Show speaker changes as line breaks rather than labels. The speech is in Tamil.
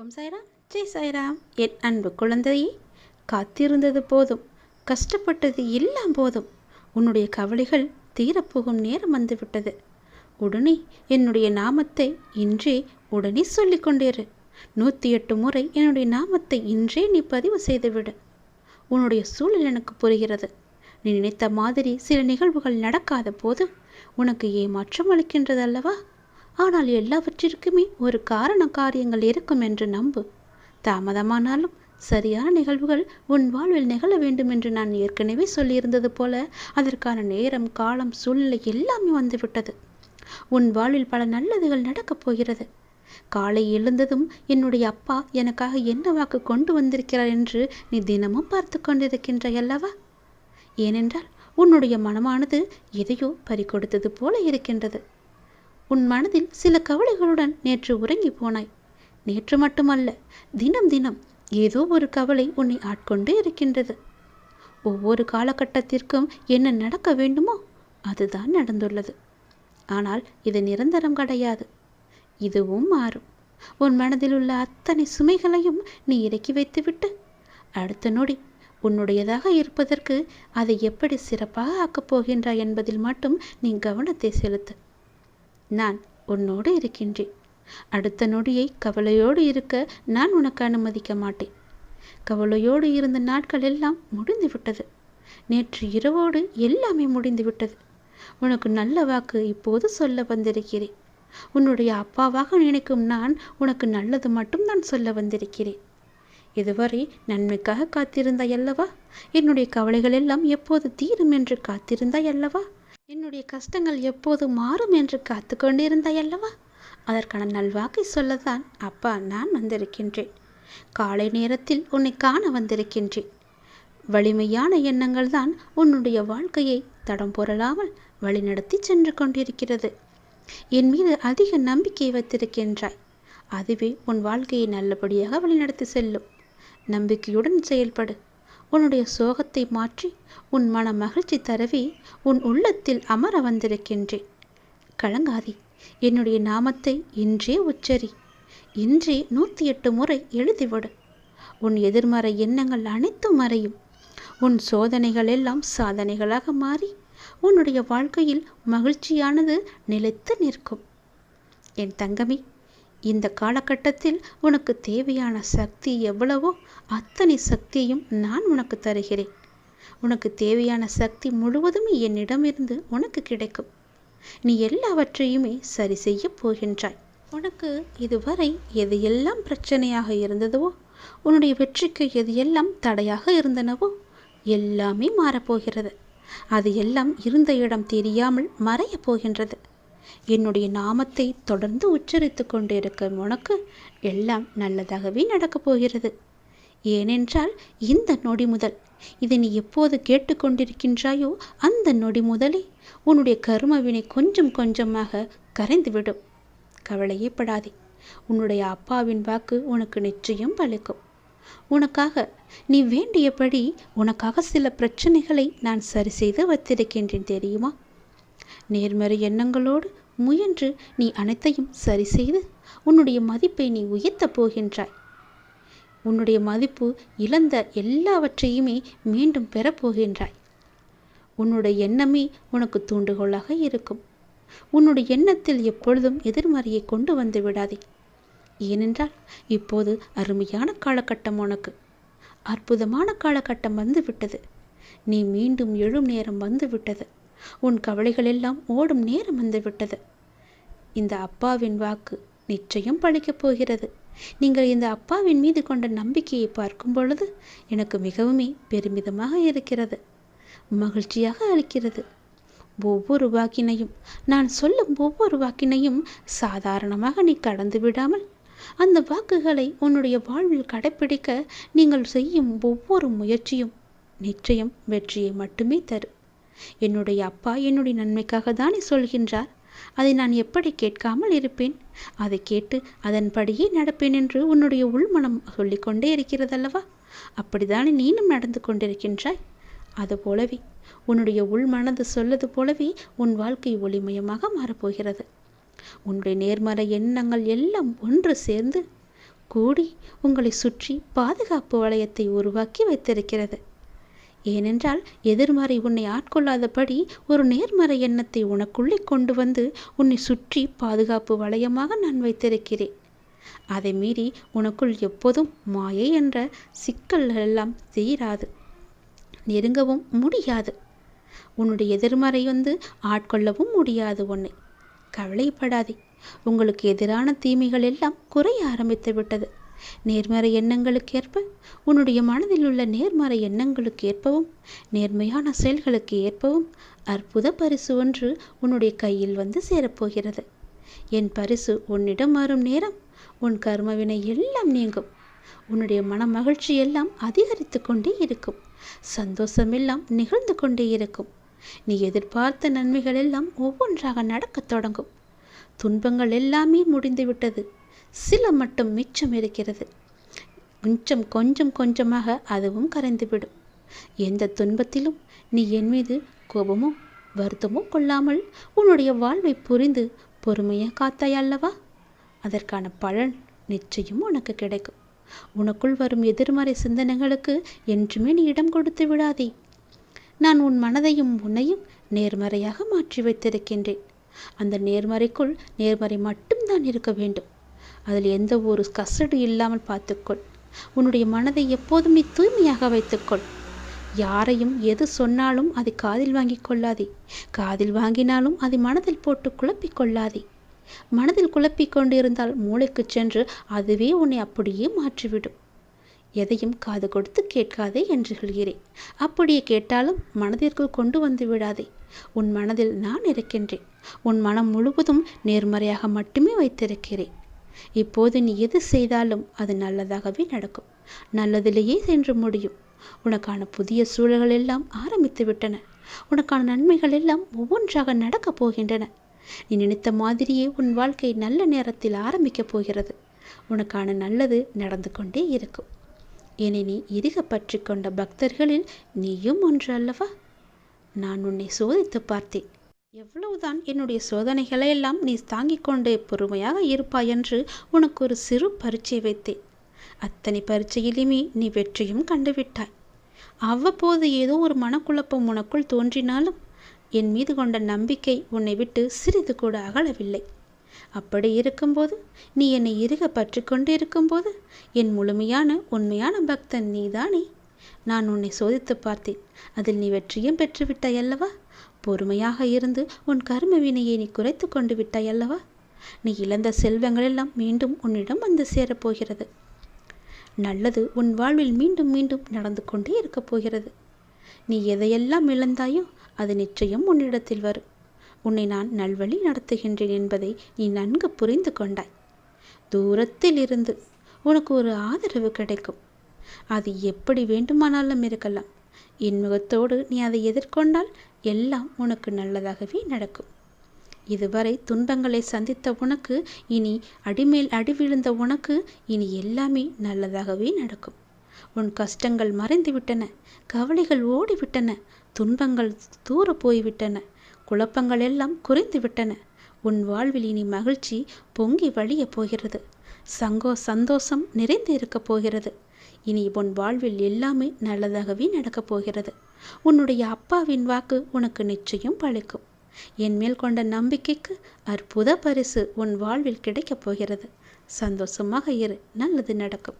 ஓம் சாய்ராம். ஜெய் சாய்ராம். என் அன்பு குழந்தையே காத்திருந்தது போதும். கஷ்டப்பட்டது எல்லாம் போதும். உன்னுடைய கவலைகள் தீரப்போகும் நேரம் வந்துவிட்டது. உடனே என்னுடைய நாமத்தை இன்றே உடனே சொல்லிக் கொண்டிரு நூற்றி எட்டு முறை என்னுடைய நாமத்தை இன்றே நீ பதிவு செய்துவிடு. உன்னுடைய சூழல் எனக்கு புரிகிறது. நீ நினைத்த மாதிரி சில நிகழ்வுகள் நடக்காத போது உனக்கு ஏமாற்றம் அளிக்கின்றது அல்லவா ஆனால் எல்லாவற்றிற்குமே ஒரு காரண காரியங்கள் இருக்கும் என்று நம்பு. தாமதமானாலும் சரியான நிகழ்வுகள் உன் வாழ்வில் நிகழ வேண்டும் என்று நான் ஏற்கனவே சொல்லியிருந்தது போல அதற்கான நேரம் காலம் சூழ்நிலை எல்லாமே வந்துவிட்டது. உன் வாழ்வில் பல நல்லதுகள் நடக்கப் போகிறது. காலை எழுந்ததும் என்னுடைய அப்பா எனக்காக என்ன வாக்கு கொண்டு வந்திருக்கிறார் என்று நீ தினமும் பார்த்து கொண்டிருக்கின்றாய் அல்லவா? ஏனென்றால் உன்னுடைய மனமானது எதையோ பறிகொடுத்தது போல இருக்கின்றது. உன் மனதில் சில கவலைகளுடன் நேற்று உறங்கி போனாய். நேற்று மட்டுமல்ல தினம் தினம் ஏதோ ஒரு கவலை உன்னை ஆட்கொண்டு இருக்கின்றது. ஒவ்வொரு காலகட்டத்திற்கும் என்ன நடக்க வேண்டுமோ அதுதான் நடந்துள்ளது. ஆனால் இது நிரந்தரம் கிடையாது. இதுவும் மாறும். உன் மனதில் உள்ள அத்தனை சுமைகளையும் நீ இறக்கி வைத்துவிட்டு அடுத்த நொடி உன்னுடையதாக இருப்பதற்கு அதை எப்படி சிறப்பாக ஆக்கப் போகின்றாய் என்பதில் மட்டும் நீ கவனத்தை செலுத்து. நான் உன்னோடு இருக்கின்றேன். அடுத்த நொடியை கவலையோடு இருக்க நான் உனக்கு அனுமதிக்க மாட்டேன். கவலையோடு இருந்த நாட்கள் எல்லாம் முடிந்து விட்டது நேற்று இரவோடு எல்லாமே முடிந்து விட்டது உனக்கு நல்ல வாக்கு இப்போது சொல்ல வந்திருக்கிறேன். உன்னுடைய அப்பாவாக நினைக்கும் நான் உனக்கு நல்லது மட்டும் நான் சொல்ல வந்திருக்கிறேன். இதுவரை நன்மைக்காக காத்திருந்தாய் அல்லவா? என்னுடைய கவலைகள் எல்லாம் எப்போது தீரும் என்று காத்திருந்தாய் அல்லவா? என்னுடைய கஷ்டங்கள் எப்போது மாறும் என்று காத்து கொண்டிருந்தாய் அல்லவா அதற்கான நல்வாக்கை சொல்லத்தான் அப்பா நான் வந்திருக்கின்றேன். காலை நேரத்தில் உன்னை காண வந்திருக்கின்றேன். வலிமையான எண்ணங்கள் தான் உன்னுடைய வாழ்க்கையை தடம் பொறலாமல் வழிநடத்தி சென்று கொண்டிருக்கிறது. என் மீது அதிக நம்பிக்கை வைத்திருக்கின்றாய். அதுவே உன் வாழ்க்கையை நல்லபடியாக வழிநடத்தி செல்லும். நம்பிக்கையுடன் செயல்படு. உன்னுடைய சோகத்தை மாற்றி உன் மன மகிழ்ச்சி தரவே உன் உள்ளத்தில் அமர வந்திருக்கின்றேன். கலங்காதி என்னுடைய நாமத்தை இன்றே உச்சரி. இன்றே நூற்றி எட்டு முறை எழுதிவிடு. உன் எதிர்மறை எண்ணங்கள் அனைத்தும் மறையும். உன் சோதனைகள் எல்லாம் சாதனைகளாக மாறி உன்னுடைய வாழ்க்கையில் மகிழ்ச்சியானது நிலைத்து நிற்கும். என் தங்கமி இந்த காலகட்டத்தில் உனக்கு தேவையான சக்தி எவ்வளவோ அத்தனை சக்தியையும் நான் உனக்கு தருகிறேன். உனக்கு தேவையான சக்தி முழுவதும் என்னிடமிருந்து உனக்கு கிடைக்கும். நீ எல்லாவற்றையுமே சரி செய்ய போகின்றாய். உனக்கு இதுவரை எது எல்லாம் பிரச்சனையாக இருந்ததோ உன்னுடைய வெற்றிக்கு எது எல்லாம் தடையாக இருந்தனவோ எல்லாமே மாறப்போகிறது. அது எல்லாம் இருந்த இடம் தெரியாமல் மறையப் போகின்றது. என்னுடைய நாமத்தை தொடர்ந்து உச்சரித்து கொண்டிருக்கும் உனக்கு எல்லாம் நல்லதாகவே நடக்கப் போகிறது. ஏனென்றால் இந்த நொடி முதல் இதை நீ எப்போது கேட்டுக்கொண்டிருக்கின்றாயோ அந்த நொடி முதலே உன்னுடைய கருமவினை கொஞ்சம் கொஞ்சமாக கரைந்துவிடும். கவலையே படாதே உன்னுடைய அப்பாவின் வாக்கு உனக்கு நிச்சயம் பலிக்கும். உனக்காக நீ வேண்டியபடி உனக்காக சில பிரச்சனைகளை நான் சரி செய்து வைத்திருக்கின்றேன் தெரியுமா? நேர்மறை எண்ணங்களோடு முயன்று நீ அனைத்தையும் சரி செய்து உன்னுடைய மதிப்பை நீ உயர்த்தப் போகின்றாய். உன்னுடைய மதிப்பு இழந்த எல்லாவற்றையுமே மீண்டும் பெறப்போகின்றாய் உன்னுடைய எண்ணமே உனக்கு தூண்டுகோலாக இருக்கும். உன்னுடைய எண்ணத்தில் எப்பொழுதும் எதிர்மறையை கொண்டு வந்து விடாதே. ஏனென்றால் இப்போது அருமையான காலகட்டம் உனக்கு. அற்புதமான காலகட்டம் வந்து விட்டது நீ மீண்டும் எழும் நேரம் வந்து விட்டது உன் கவலைகள் எல்லாம் ஓடும் நேரம் வந்துவிட்டது. இந்த அப்பாவின் வாக்கு நிச்சயம் பழிக்கப் போகிறது. நீங்கள் இந்த அப்பாவின் மீது கொண்ட நம்பிக்கையை பார்க்கும் பொழுது எனக்கு மிகவுமே பெருமிதமாக இருக்கிறது. மகிழ்ச்சியாக அளிக்கிறது. ஒவ்வொரு வாக்கினையும் நான் சொல்லும் ஒவ்வொரு வாக்கினையும் சாதாரணமாக நீ கடந்து விடாமல் அந்த வாக்குகளை உன்னுடைய வாழ்வில் கடைப்பிடிக்க நீங்கள் செய்யும் ஒவ்வொரு முயற்சியும் நிச்சயம் வெற்றியை மட்டுமே தரும். என்னுடைய அப்பா என்னுடைய நன்மைக்காக தானே சொல்கின்றார்? அதை நான் எப்படி கேட்காமல் இருப்பேன்? அதை கேட்டு அதன்படியே நடப்பேன் என்று உன்னுடைய உள்மனம் சொல்லிக்கொண்டே இருக்கிறதல்லவா? அப்படித்தானே நீனும் நடந்து கொண்டிருக்கின்றாய்? அதுபோலவே உன்னுடைய உள்மனது சொல்லது போலவே உன் வாழ்க்கை ஒளிமயமாக மாறப்போகிறது. உன்னுடைய நேர்மறை எண்ணங்கள் எல்லாம் ஒன்று சேர்ந்து கூடி உங்களை சுற்றி பாதுகாப்பு வளையத்தை உருவாக்கி வைத்திருக்கிறது. ஏனென்றால் எதிர்மறை உன்னை ஆட்கொள்ளாதபடி ஒரு நேர்மறை எண்ணத்தை உனக்குள்ளே கொண்டு வந்து உன்னை சுற்றி பாதுகாப்பு வளையமாக நான் வைத்திருக்கிறேன். அதை மீறி உனக்குள் எப்போதும் மாயை என்ற சிக்கல்கள் எல்லாம் தீராது. நெருங்கவும் முடியாது. உன்னுடைய எதிர்மறை வந்து ஆட்கொள்ளவும் முடியாது உன்னை. கவலைப்படாதே. உங்களுக்கு எதிரான தீமைகள் எல்லாம் குறைய ஆரம்பித்து விட்டது நேர்மறை எண்ணங்களுக்கு ஏற்ப உன்னுடைய மனதில் உள்ள நேர்மறை எண்ணங்களுக்கு ஏற்பவும் நேர்மையான செயல்களுக்கு ஏற்பவும் அற்புத பரிசு ஒன்று உன்னுடைய கையில் வந்து சேரப்போகிறது. என் பரிசு உன்னிடம் வரும் நேரம் உன் கர்மவினை எல்லாம் நீங்கும். உன்னுடைய மன மகிழ்ச்சி எல்லாம் அதிகரித்து கொண்டே இருக்கும். சந்தோஷமெல்லாம் நிகழ்ந்து கொண்டே இருக்கும். நீ எதிர்பார்த்த நன்மைகள் எல்லாம் ஒவ்வொன்றாக நடக்கத் தொடங்கும். துன்பங்கள் எல்லாமே முடிந்துவிட்டது. சில மட்டும் மிச்சம் இருக்கிறது. கொஞ்சம் கொஞ்சம் கொஞ்சமாக அதுவும் கரைந்துவிடும். எந்த துன்பத்திலும் நீ என் மீது கோபமோ வருத்தமோ கொள்ளாமல் உன்னுடைய வாழ்வை புரிந்து பொறுமையாக காத்தாய் அல்லவா? அதற்கான பலன் நிச்சயம் உனக்கு கிடைக்கும். உனக்குள் வரும் எதிர்மறை சிந்தனைகளுக்கு என்றுமே நீ இடம் கொடுத்து விடாதே. நான் உன் மனதையும் உன்னையும் நேர்மறையாக மாற்றி வைத்திருக்கின்றேன். அந்த நேர்மறைக்குள் நேர்மறை மட்டும்தான் இருக்க வேண்டும். அதில் எந்த ஒரு கசடு இல்லாமல் பார்த்துக்கொள். உன்னுடைய மனதை எப்போதும் நீ தூய்மையாக வைத்துக்கொள். யாரையும் எது சொன்னாலும் அதை காதில் வாங்கி கொள்ளாதே. காதில் வாங்கினாலும் அதை மனதில் போட்டு குழப்பிக் கொள்ளாதே. மனதில் குழப்பிக் கொண்டிருந்தால் மூளைக்கு சென்று அதுவே உன்னை அப்படியே மாற்றிவிடும். எதையும் காது கொடுத்து கேட்காதே என்று சொல்கிறேன். அப்படியே கேட்டாலும் மனதிற்குள் கொண்டு வந்து விடாதே. உன் மனதில் நான் இருக்கின்றேன். உன் மனம் முழுவதும் நேர்மறையாக மட்டுமே வைத்திருக்கிறேன். இப்போது நீ எது செய்தாலும் அது நல்லதாகவே நடக்கும். நல்லதிலேயே சென்று முடியும். உனக்கான புதிய சூழல்கள் எல்லாம் ஆரம்பித்து விட்டன. உனக்கான நன்மைகள் எல்லாம் ஒவ்வொன்றாக நடக்கப் போகின்றன. நீ நினைத்த மாதிரியே உன் வாழ்க்கை நல்ல நேரத்தில் ஆரம்பிக்கப் போகிறது. உனக்கான நல்லது நடந்து கொண்டே இருக்கும். என்னை நீ இறுக பற்றி கொண்ட பக்தர்களில் நீயும் ஒன்று அல்லவா? நான் உன்னை சோதித்து பார்த்தேன். எவ்வளவுதான் என்னுடைய சோதனைகளை எல்லாம் நீ தாங்கிக் கொண்டே பொறுமையாக இருப்பாய் என்று உனக்கு ஒரு சிறு பரீட்சை வைத்தேன். அத்தனை பரீட்சையிலுமே நீ வெற்றியும் கண்டுவிட்டாய். அவ்வப்போது ஏதோ ஒரு மனக்குழப்பம் உனக்குள் தோன்றினாலும் என் மீது கொண்ட நம்பிக்கை உன்னை விட்டு சிறிது கூட அகலவில்லை. அப்படி இருக்கும்போது நீ என்னை இறுக பற்றி கொண்டு இருக்கும்போது என் முழுமையான உண்மையான பக்தன் நீதானே. நான் உன்னை சோதித்து பார்த்தேன். அதில் நீ வெற்றியும் பெற்றுவிட்டாய் அல்லவா? பொறுமையாக இருந்து உன் கர்ம வினையை நீ குறைத்து கொண்டு விட்டாய் அல்லவா நீ இழந்த செல்வங்களெல்லாம் மீண்டும் உன்னிடம் வந்து சேரப்போகிறது நல்லது உன் வாழ்வில் மீண்டும் மீண்டும் நடந்து கொண்டே இருக்கப் போகிறது. நீ எதையெல்லாம் இழந்தாயோ அது நிச்சயம் உன்னிடத்தில் வரும். உன்னை நான் நல்வழி நடத்துகின்றேன் என்பதை நீ நன்கு புரிந்து கொண்டாய். தூரத்தில் இருந்து உனக்கு ஒரு ஆதரவு கிடைக்கும். அது எப்படி வேண்டுமானாலும் இருக்கலாம். இன்முகத்தோடு நீ அதை எதிர்கொண்டால் எல்லாம் உனக்கு நல்லதாகவே நடக்கும். இதுவரை துன்பங்களை சந்தித்த உனக்கு இனி அடிமேல் அடி விழுந்த உனக்கு இனி எல்லாமே நல்லதாகவே நடக்கும். உன் கஷ்டங்கள் மறைந்துவிட்டன கவலைகள் ஓடிவிட்டன துன்பங்கள் தூர போய்விட்டன குழப்பங்கள் எல்லாம் குறைந்து விட்டன உன் வாழ்வில் இனி மகிழ்ச்சி பொங்கி வழிய போகிறது சங்கோ சந்தோஷம் நிறைந்து இருக்கப் போகிறது. இனி உன் வாழ்வில் எல்லாமே நல்லதாகவே நடக்கப் போகிறது. உன்னுடைய அப்பாவின் வாக்கு உனக்கு நிச்சயம் பழிக்கும். என் மேல் கொண்ட நம்பிக்கைக்கு அற்புத பரிசு உன் வாழ்வில் கிடைக்கப் போகிறது. சந்தோஷமாக இரு நல்லது நடக்கும்.